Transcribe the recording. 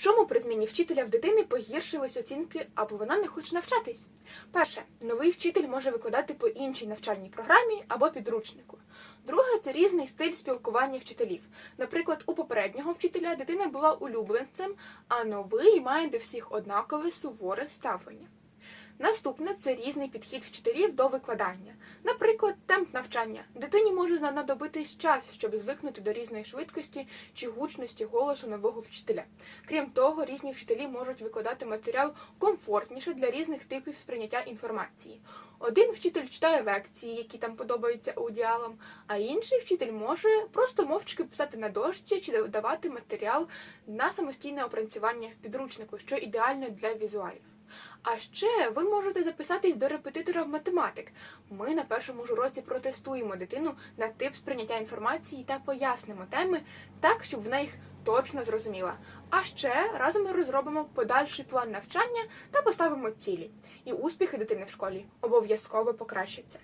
Чому при зміні вчителя в дитини погіршились оцінки або вона не хоче навчатись? Перше, новий вчитель може викладати по іншій навчальній програмі або підручнику. Друге, це різний стиль спілкування вчителів. Наприклад, у попереднього вчителя дитина була улюбленцем, а новий має до всіх однакове суворе ставлення. Наступне це різний підхід вчителів до викладання. Наприклад, темп навчання. Дитині може знадобитись час, щоб звикнути до різної швидкості чи гучності голосу нового вчителя. Крім того, різні вчителі можуть викладати матеріал комфортніше для різних типів сприйняття інформації. Один вчитель читає лекції, які там подобаються аудіалам, а інший вчитель може просто мовчки писати на дошці чи давати матеріал на самостійне опрацювання в підручнику, що ідеально для візуалів. А ще ви можете записатись до репетитора в математик. Ми на першому ж уроці протестуємо дитину на тип сприйняття інформації та пояснимо теми так, щоб вона їх точно зрозуміла. А ще разом ми розробимо подальший план навчання та поставимо цілі. І успіхи дитини в школі обов'язково покращаться.